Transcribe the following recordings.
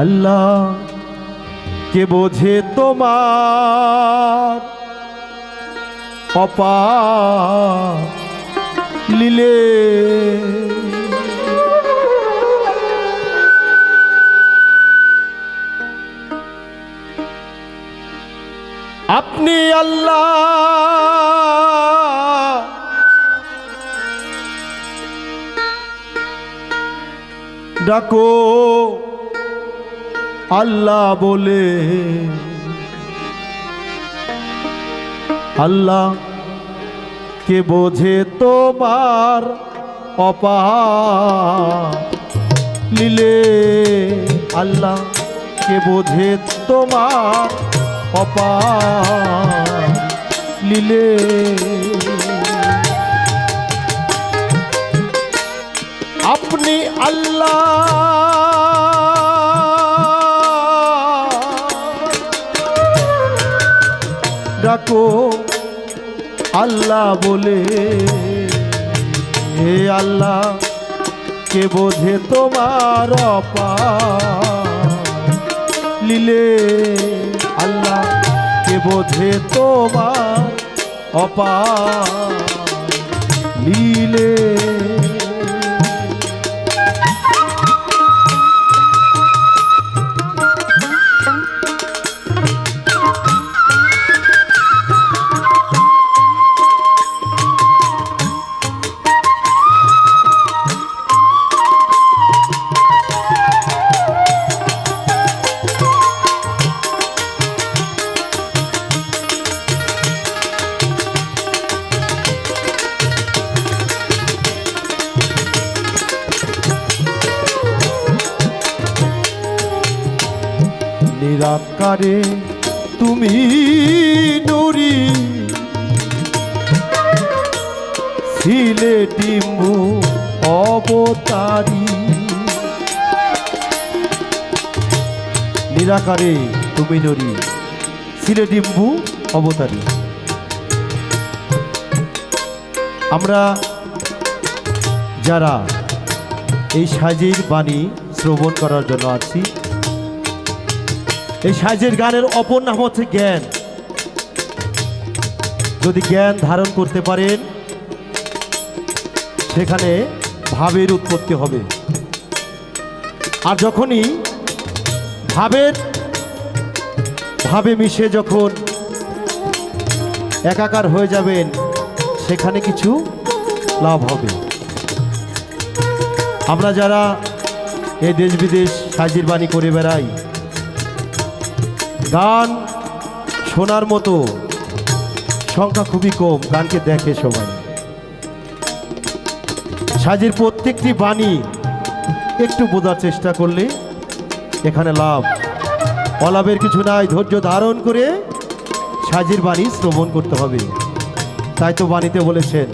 আল্লাহ কে বোঝে তোমার? অপা লিলে আপনি আল্লাহ ডাকো। আল্লাহ বলে। আল্লাহ কে বোঝে তোমার অপা লিলে আল্লাহ কে বোঝে তোমার অপা লিলে আপনি আল্লাহ ডাকো আল্লাহ বলে, হে আল্লাহ, কে বোঝে তোমার লিলে, আল্লাহ, কে বোঝে তোমার অপা লিলে নিরাকারে তুমি নুরি। ছিলে ডিম্বু অবতারি। নিরাকারে তুমি নুরি ছিলে ডিম্বু অবতারি। আমরা যারা এই সাজির বাণী শ্রবণ করার জন্য আছি এই সাজের গানের অপর নাম হচ্ছে জ্ঞান। যদি জ্ঞান ধারণ করতে পারেন, সেখানে ভাবের উৎপত্তি হবে। আর যখনই ভাবের, ভাবে মিশে যখন একাকার হয়ে যাবেন, সেখানে কিছু লাভ হবে। আমরা যারা এই দেশ বিদেশ সাজির বাণী করে বেড়াই গান শোনার মতো সংখ্যা খুবই কম, গানকে দেখে সবাই। সাজির প্রত্যেকটি বাণী একটু বোঝার চেষ্টা করলে এখানে লাভ। অলাভের কিছু নাই, ধৈর্য ধারণ করে সাজির বাণী শ্রবণ করতে হবে। তাই তো বাণীতে বলেছেন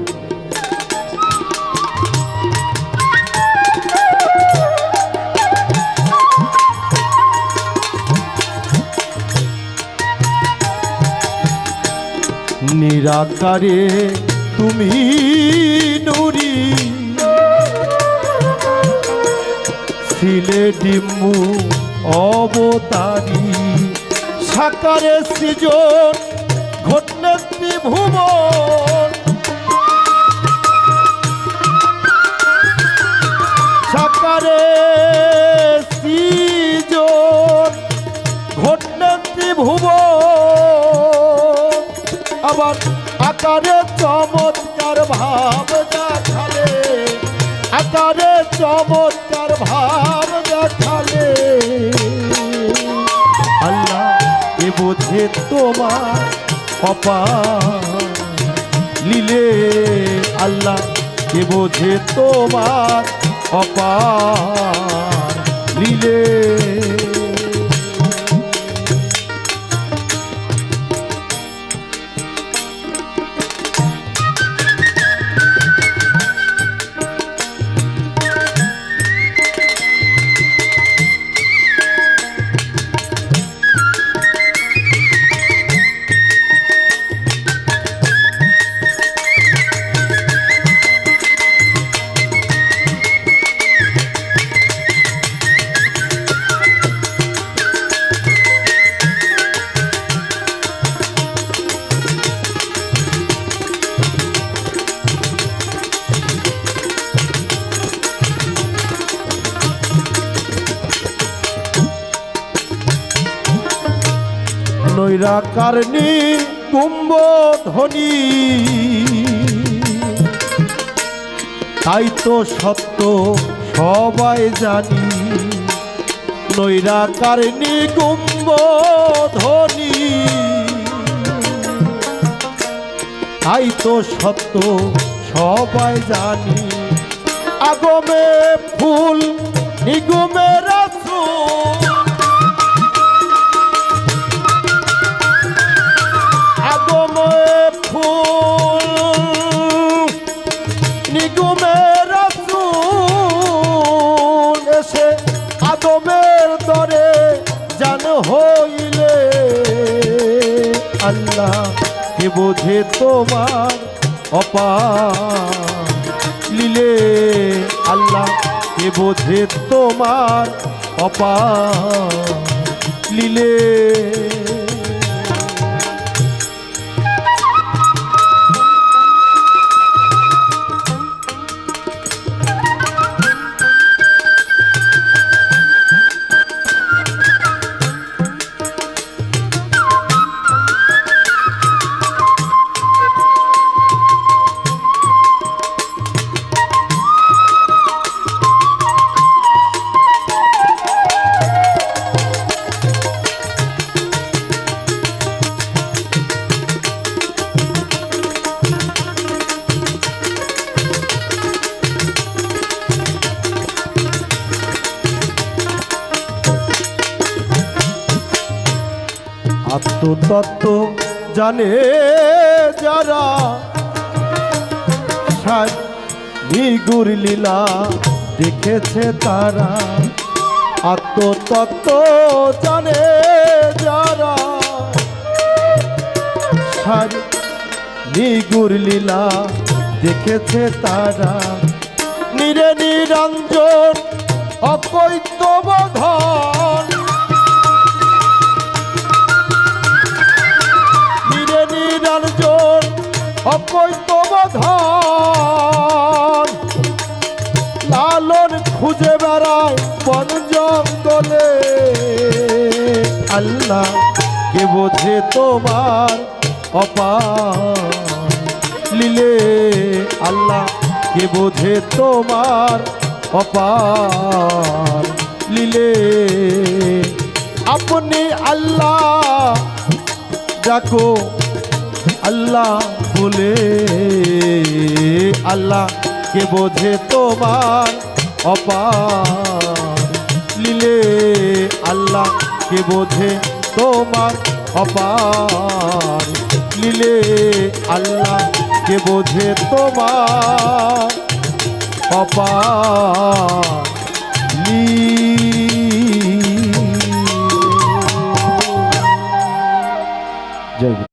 নিরাকারে তুমি নুরি। ছিলে ডিম্বু অবতারি সাকারে সৃজন ঘটলে ত্রিভুবন। সাকারে আবার আকারে চমৎকার ভাব দেখালে। আকারে চমৎকার ভাব দেখালে। আল্লাহ এ বোঝে তোমার অপা লিলে আল্লাহ কে বোঝে তোমার অপার লিলে নৈরা কারণী কুম্ভ ধ্বনি তাই তো সত্য সবাই জানি নৈরা কারণী কুম্ভ ধ্বনি তাই তো সত্য সবাই জানি, আগমে বোঝে তোমার অপার। লিলে আল্লাহ কে বোঝে তোমার অপার। লিলে আত্মতত্ত্ব জানে যারা নিগুর লীলা দেখেছে তারা। আত্মতত্ত্ব জানে যারা নিগুর লীলা দেখেছে তারা। নিরে নিরঞ্জন বধন অকৈত্য লালন খুঁজে বেড়ায় বন জঙ্গলে। আল্লাহ কে বোঝে তোমার অপার। লিলে আল্লাহ কে বোঝে তোমার অপার। লিলে আপনি আল্লাহ, ডাকো আল্লাহ। বলে, আল্লাহ কে বোঝে তোমার অপার? লিলে আল্লাহ কে বোঝে তোমার অপার? লিলে আল্লাহ কে বোঝে তোমার অপার? লি জয় গুরু।